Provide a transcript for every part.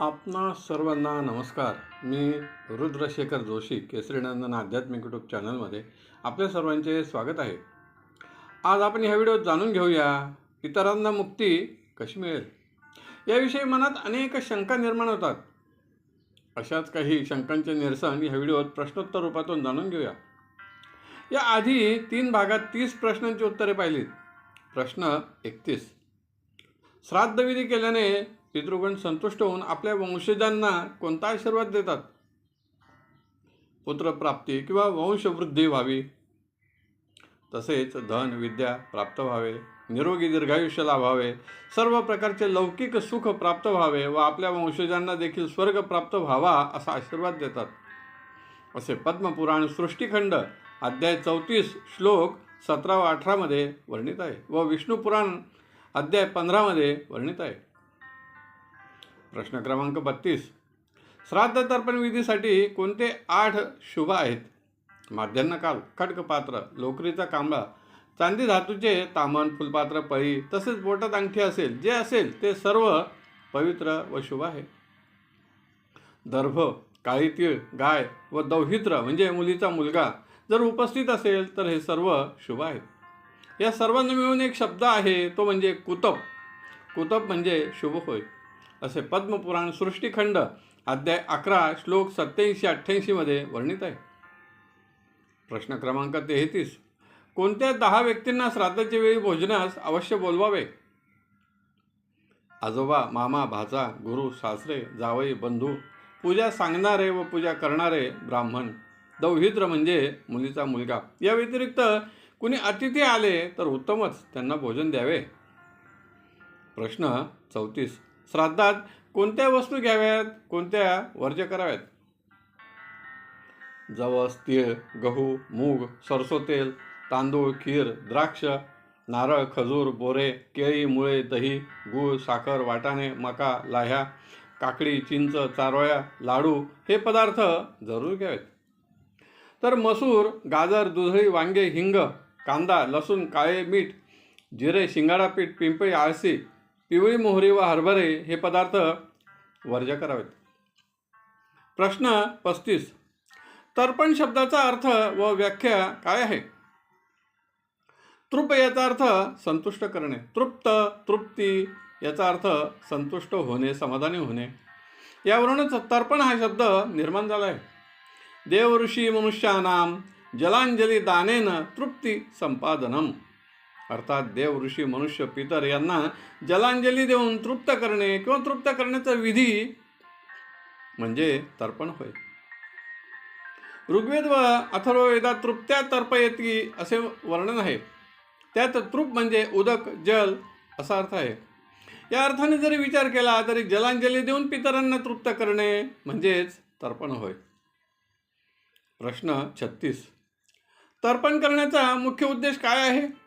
आपणा सर्वांना नमस्कार. मी रुद्रशेखर जोशी केसरीनंदन आध्यात्मिक यूट्यूब चॅनलमध्ये आपल्या सर्वांचे स्वागत आहे. आज आपण ह्या व्हिडिओत जाणून घेऊया इतरांना मुक्ती कशी मिळेल? याविषयी मनात अनेक शंका निर्माण होतात. अशाच काही शंकांचे निरसन ह्या व्हिडिओत प्रश्नोत्तर रूपातून जाणून घेऊया. या आधी तीन भागात तीस प्रश्नांची उत्तरे पाहिलीत. प्रश्न एकतीस. श्राद्धविधी केल्याने पितृगण संतुष्ट होऊन आपल्या वंशजांना कोणता आशीर्वाद देतात? पुत्रप्राप्ती किंवा वंशवृद्धी व्हावी. तसेच धन विद्या प्राप्त व्हावे निरोगी दीर्घायुष्य लाभावे सर्व प्रकारचे लौकिक सुख प्राप्त व्हावे व आपल्या वंशजांना देखील स्वर्ग प्राप्त व्हावा असा आशीर्वाद देतात. असे पद्मपुराण सृष्टीखंड अध्याय चौतीस श्लोक सतरा व अठरामध्ये वर्णित आहे व विष्णुपुराण अध्याय पंधरामध्ये वर्णित आहे. प्रश्न क्रमांक बत्तीस. श्राद्ध तर्पण विधीसाठी कोणते आठ शुभ आहेत? माध्यान्ह काल खडकपात्र लोकरीचा कांबळा चांदी धातूचे तामण फुलपात्र पळी तसेच बोटात अंगठी असेल जे असेल ते सर्व पवित्र व शुभ आहे. दर्भ काळी तीळ गाय व दौहित्र म्हणजे मुलीचा मुलगा जर उपस्थित असेल तर हे सर्व शुभ आहेत. या सर्वांना मिळून एक शब्द आहे तो म्हणजे कुतप. कुतप म्हणजे शुभ होय. असे पद्मपुराण सृष्टीखंड अध्याय अकरा श्लोक सत्याऐंशी अठ्ठ्याऐंशीमध्ये वर्णित आहे. प्रश्न क्रमांक तेहतीस. कोणत्या दहा व्यक्तींना श्राद्धाच्या वेळी भोजनास अवश्य बोलवावे? आजोबा मामा भाचा गुरु सासरे जावई बंधू पूजा सांगणारे व पूजा करणारे ब्राह्मण दौहित्र म्हणजे मुलीचा मुलगा. या व्यतिरिक्त कुणी अतिथी आले तर उत्तमच त्यांना भोजन द्यावे. प्रश्न चौतीस. श्राद्धात कोणत्या वस्तू घ्याव्यात? कोणत्या वर्ज्य कराव्यात? जवस तीळ गहू मूग सरसो तेल तांदूळ खीर द्राक्ष नारळ खजूर बोरे केळी मुळे दही गूळ साखर वाटाणे मका लाह्या काकडी चिंच चारोळ्या लाडू हे पदार्थ जरूर घ्यावेत. तर मसूर गाजर दुधळी वांगे हिंग कांदा लसूण काळे मीठ जिरे शिंगाडा पीठ पिंपळी आळसी पिवळी मोहरी व हरभरे हे पदार्थ वर्ज करावेत. प्रश्न पस्तीस. तर्पण शब्दाचा अर्थ व व्याख्या काय आहे? तृप याचा अर्थ संतुष्ट करणे. तृप्त तृप्ती याचा अर्थ संतुष्ट होणे समाधानी होणे. यावरूनच तर्पण हा शब्द निर्माण झाला आहे. देव ऋषी मनुष्यानाम जलांजली दानेन तृप्ती संपादनम. अर्थात देव ऋषी मनुष्य पितर यांना जलांजली देऊन तृप्त करणे किंवा तृप्त करण्याचा विधी म्हणजे तर्पण होय. ऋग्वेद व अथर्ववेदात तृप्त्या तर्पयती असे वर्णन आहे. त्यात तृप म्हणजे उदक जल असा अर्थ आहे. या अर्थाने जरी विचार केला तरी जलांजली देऊन पितरांना तृप्त करणे म्हणजेच तर्पण होय. प्रश्न छत्तीस. तर्पण करण्याचा मुख्य उद्देश काय आहे?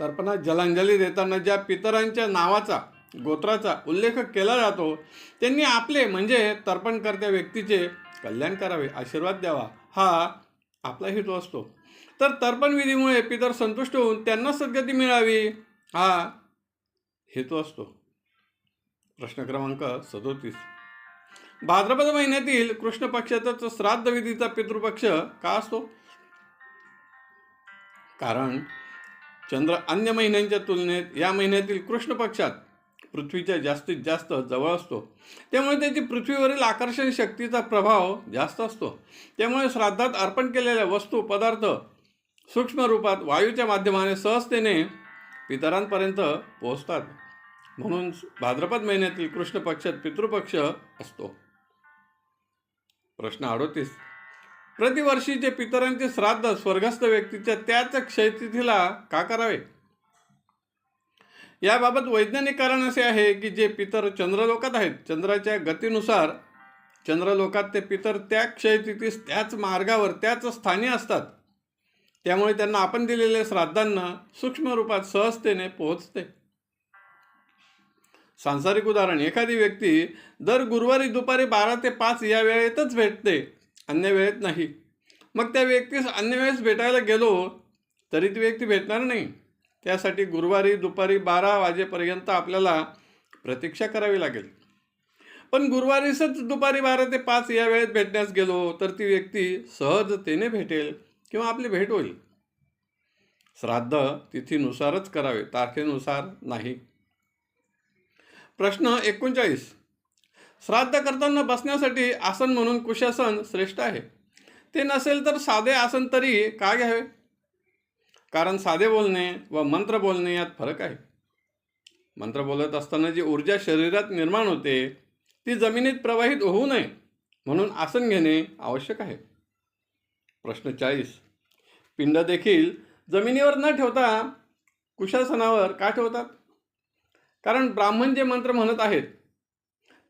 तर्पणात जलांजली देताना ज्या पितरांच्या नावाचा गोत्राचा उल्लेख केला जातो त्यांनी आपले म्हणजे तर्पणकर्त्या व्यक्तीचे कल्याण करावे आशीर्वाद द्यावा. हा आपला हेतू असतो. तर तर्पण विधीमुळे पितर संतुष्ट होऊन त्यांना सद्गती मिळावी हा हेतू असतो. प्रश्न क्रमांक सदोतीस. भाद्रपद महिन्यातील कृष्ण पक्षाचाच श्राद्ध विधीचा पितृपक्ष का असतो? कारण चंद्र अन्य महिन्यांच्या तुलनेत या महिन्यातील कृष्ण पक्षात पृथ्वीच्या जास्तीत जास्त जवळ असतो. त्यामुळे त्याची पृथ्वीवरील आकर्षण शक्तीचा प्रभाव जास्त असतो. त्यामुळे श्राद्धात अर्पण केलेल्या वस्तू पदार्थ सूक्ष्म रूपात वायूच्या माध्यमाने सहजतेने पितरांपर्यंत पोहोचतात. म्हणून भाद्रपद महिन्यातील कृष्ण पक्षात पितृपक्ष असतो. प्रश्न अडोतीस. प्रतिवर्षीचे पितरांचे श्राद्ध स्वर्गस्थ व्यक्तीच्या त्याच क्षयतिथीला का करावे? याबाबत वैज्ञानिक कारण असे आहे की जे पितर चंद्रलोकात आहेत चंद्राच्या गतीनुसार चंद्रलोकात ते पितर त्या क्षयतिथीस त्याच मार्गावर त्याच स्थानी असतात. त्यामुळे त्यांना आपण दिलेल्या श्राद्धांना सूक्ष्म रूपात सहजतेने पोहोचते. सांसारिक उदाहरण एखादी व्यक्ती दर गुरुवारी दुपारी बारा ते पाच या वेळेतच भेटते. अन्य वेळेत नाही. मग त्या व्यक्तीस अन्य वेळेस भेटायला गेलो तरी ती व्यक्ती भेटणार नाही. त्यासाठी गुरुवारी दुपारी बारा वाजेपर्यंत आपल्याला प्रतीक्षा करावी लागेल. पण गुरुवारीसच दुपारी बारा ते पाच या वेळेत भेटण्यास गेलो तर ती व्यक्ती सहजतेने भेटेल किंवा आपली भेट होईल. श्राद्ध तिथीनुसारच करावे तारखेनुसार नाही. प्रश्न एकोणचाळीस. श्राद्ध करताना बसण्यासाठी आसन म्हणून कुशासन श्रेष्ठ आहे. ते नसेल तर साधे आसन तरी का घ्यावे? कारण साधे बोलणे व मंत्र बोलणे यात फरक आहे. मंत्र बोलत असताना जी ऊर्जा शरीरात निर्माण होते ती जमिनीत प्रवाहित होऊ नये म्हणून आसन घेणे आवश्यक आहे. प्रश्न चाळीस. पिंड देखील जमिनीवर न ठेवता कुशासनावर का ठेवतात? कारण ब्राह्मण जे मंत्र म्हणत आहेत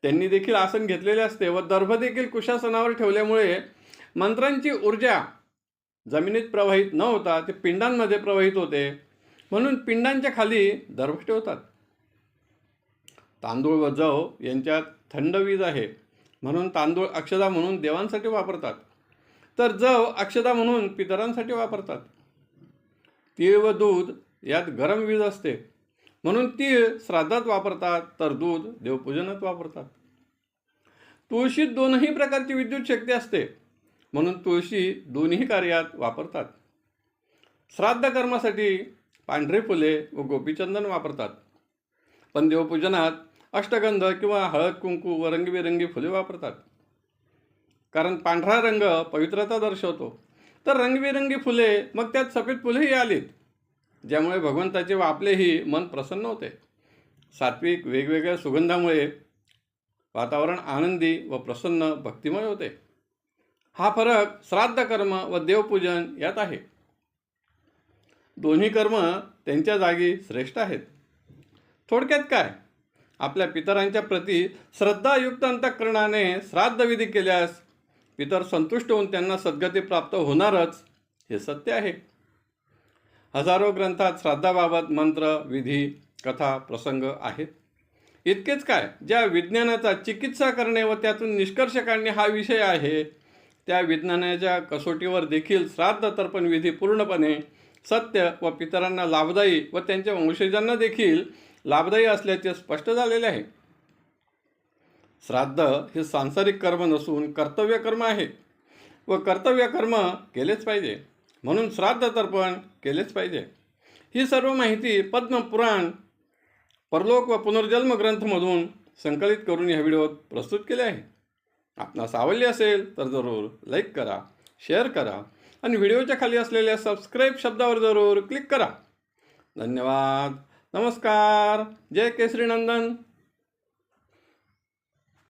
त्यांनी देखील आसन घेतलेले असते व दर्भ देखील कुशासनावर ठेवल्यामुळे मंत्रांची ऊर्जा जमिनीत प्रवाहित न होता ते पिंडांमध्ये प्रवाहित होते. म्हणून पिंडांच्या खाली दर्भ ठेवतात. तांदूळ व जव यांच्यात थंड वीज आहे. म्हणून तांदूळ अक्षदा म्हणून देवांसाठी वापरतात. तर जव अक्षदा म्हणून पितरांसाठी वापरतात. तीळ व दूध यात गरम वीज असते. म्हणून तीळ श्राद्धात वापरतात तर दूध देवपूजनात वापरतात. तुळशीत दोनही प्रकारची विद्युत शक्ती असते. म्हणून तुळशी दोन्ही कार्यात वापरतात. श्राद्ध कर्मासाठी पांढरे फुले व गोपीचंदन वापरतात. पण देवपूजनात अष्टगंध किंवा हळद कुंकू व रंगीबेरंगी फुले वापरतात. कारण पांढरा रंग पवित्रता दर्शवतो. तर रंगीबेरंगी फुले मग त्यात सफेद फुलेही आलीत. ज्यामुळे भगवंताचे व आपलेही मन प्रसन्न होते. सात्विक वेगवेगळ्या सुगंधामुळे वातावरण आनंदी व प्रसन्न भक्तिमय होते. हा फरक श्राद्ध कर्म व देवपूजन यात आहे. दोन्ही कर्म त्यांच्या जागी श्रेष्ठ आहेत. थोडक्यात काय? आपल्या पितरांच्या प्रती श्रद्धायुक्त अंतःकरणाने श्राद्धविधी केल्यास पितर संतुष्ट होऊन त्यांना सद्गती प्राप्त होणारच हे सत्य आहे. हजारो ग्रंथात श्राद्धाबाबत मंत्र विधी कथा प्रसंग आहेत. इतकेच काय ज्या विज्ञानाचा चिकित्सा करणे व त्यातून निष्कर्ष काढणे हा विषय आहे त्या विज्ञानाच्या कसोटीवर देखील श्राद्ध तर्पण विधी पूर्णपणे सत्य व पितरांना लाभदायी व त्यांच्या वंशजांना देखील लाभदायी असल्याचे स्पष्ट झालेले आहे. श्राद्ध हे सांसारिक कर्म नसून कर्तव्य कर्म आहे व कर्तव्य कर्म केलेच पाहिजे. म्हणून श्राद्ध तर्पण केलेच पाहिजे. ही सर्व माहिती पद्मपुराण परलोक व पुनर्जन्म ग्रंथमधून संकलित करून या व्हिडिओत प्रस्तुत केले आहे. आपणास आवडले असेल तर जरूर लाईक करा शेअर करा आणि व्हिडिओच्या खाली असलेल्या सबस्क्राईब शब्दावर जरूर क्लिक करा. धन्यवाद. नमस्कार. जय केसरी नंदन.